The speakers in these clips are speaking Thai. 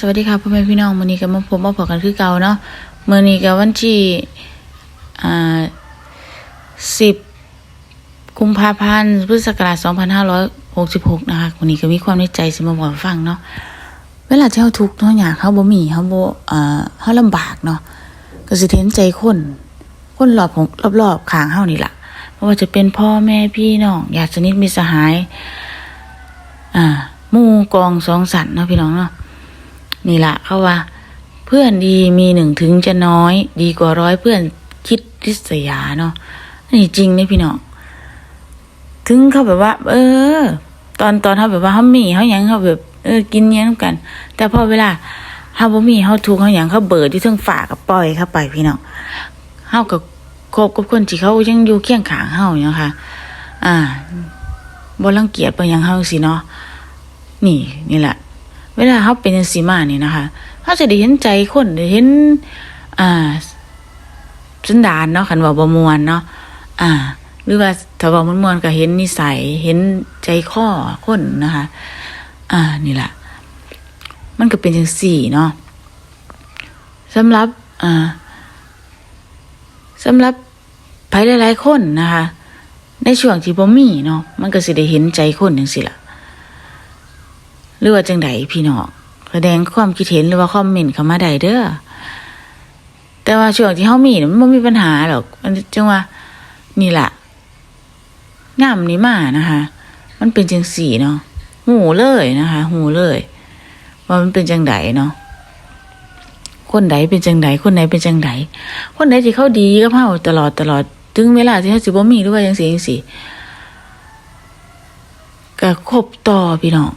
สวัสดีค่ะพ่อแม่พี่น้องมื้อนี้ก็มาพบมาพบกันคือเก่าเนาะมื้อนี้ก็วันที่อ่า10กุมภาพันธ์พุทธศักราช2566นะคะวันนี้ก็มีความในใจสิมาบอกฟังเนาะเวลาที่เฮาทุกข์เนาะอยากเฮาบ่มีเฮาบ่อ่าเฮาลำบากเนาะก็สิเห็นใจคน คนรอบของรอบๆข้างเฮานี่ล่ะบ่ว่าจะเป็นพ่อแม่พี่น้องญาติสนิทมิตรสหาย อ่าหมู่กองสองสันเนาะพี่น้องเนาะ นี่ละเขาว่า เพื่อนดีมีหนึ่งถึงจะน้อย ดีกว่าร้อยเพื่อนคิดริษยาเนาะนี่จริงเนี่ยพี่น้องถึงเขาแบบว่า เออ ตอนตอนเขาแบบว่าเขามีเขาหยังเขาแบบเออกินหยังกัน แต่พอเวลาเขาบ่มีเขาถูกเขาหยังเขาเบิดที่เทั้งฝากกับปล่อยเข้าไปพี่น้องเขากับคบกับคนที่เขายังอยู่เคียงขางเขาเนาะค่ะ อ่าบ่รังเกียจบ่หยังเขาสิเนาะนี่นี่แหละ เวลาเขาเป็นสีมานี่นะคะเขาจะได้เห็นใจคนได้เห็น อ่าสันดานเนาะคันว่าบ่มวนเนาะอ่า หรือว่าถ้าว่ามันมวนก็เห็นนิสัย เห็นใจข้อคนนะคะ อ่านี่แหละมันก็เป็นจังสี่เนาะสำหรับอ่าสำหรับไผหลายๆคนนะคะ ในช่วงที่บ่มีเนาะมันก็สิได้เห็นใจคนจังซี่ล่ะ หรือว่าจังใดพี่น้องแสดงความคิดเห็นหรือว่าคอมเมนต์เข้ามาได้เด้อแต่ว่าช่วงที่เฮามีน่ะมันบ่มีปัญหาหรอกมันจังว่า นี่แหละงามนี้มานะคะ มันเป็นจังสีเนาะหูเลยนะคะ หูเลย ว่ามันเป็นจังใดเนาะคนใดเป็นจังใดคนไหนเป็นจังใดคนใดที่เขาดีกับเฮาตลอดตลอด ถึงเวลาที่เฮาสิบ่มีหรือว่าจังซี่จังซี่ก็คบต่อพี่น้อง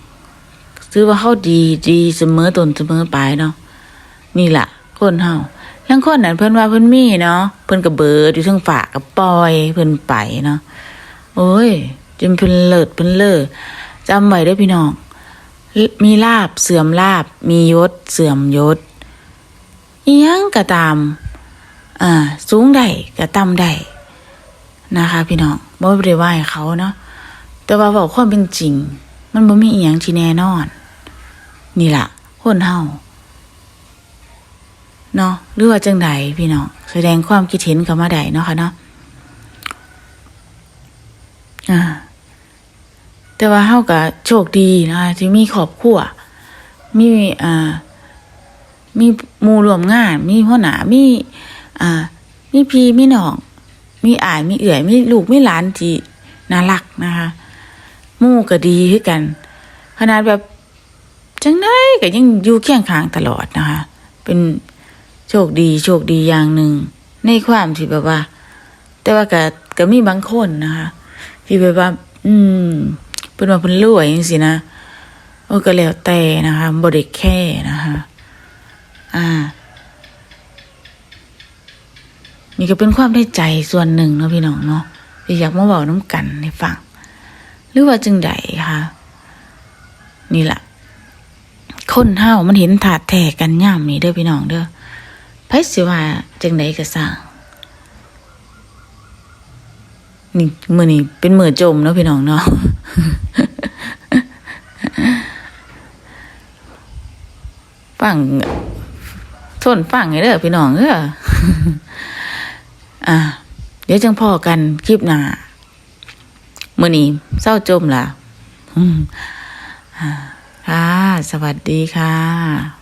ซื้อว่าเขาดีดีเสมอตนเสมอปลายเนาะนี่แหละคนเฮาลังคนนั้นเพิ่นว่าเพิ่นมีเนาะเพิ่นก็เบิดอยู่ทั้งฝากกับปอยเพิ่นไปเนาะโอ้ยจนเพิ่นเลิศเพิ่นเลิศจำไว้เด้พี่น้อง มีลาบเสื่อมลาบ มียศเสื่อมยศอียังก็ตามอ่าสูงได้ก็ต่ำได้นะคะ พี่น้องบ่ได้ว่าให้เขาเนาะแต่ว่าบอกความเป็นจริง มันบ่มีอีหยังที่แน่นอน นี่ล่ะคนเฮาเนาะหรือว่าจังใดพี่น้องแสดงความคิดเห็นเข้ามาได้เนาะค่ะเนาะอ่าแต่ว่าเฮาก็โชคดีนะคะที่มีครอบครัวมีอ่ามีหมู่รวมงาน มีหัวหน้ามีอ่ามีพี่มีน้อง มีอาย มีเอื่อย มีลูก มีหลานที่น่ารักนะคะหมู่ก็ดีคือกันขนาดแบบ จังไดก็ยังอยู่เคียงข้างตลอดนะคะ เป็นโชคดีโชคดีอย่างหนึ่งในความที่แบบว่า แต่ว่าก็ก็มีบางคนนะคะที่แบบว่า อืมเป็นว่าเพิ่นรวยจังซี่นะโอ้ก็แล้วแต่นะคะบ่ได้แค่นะคะอ่า นี่ก็เป็นความได้ใจส่วนหนึ่งเนาะพี่น้องเนาะที่อยากมาบอกน้ำกันให้ฟังหรือว่าจึงใดคะนี่แหละ คนเฮามันเห็นถาดแทกันย่ามนี่เด้อพี่น้องเด้อไผสิว่าจังใดก็สร้างนี่มือนี่เป็นมือจมเนาะพี่น้องเนาะฟังทนฟังไงเด้อพี่น้องเด้ออ่า เดี๋ยวจังพ่อกันคลิปหน้ามือนี้เศร้าจมล่ะ อืมอ่า สวัสดีค่ะ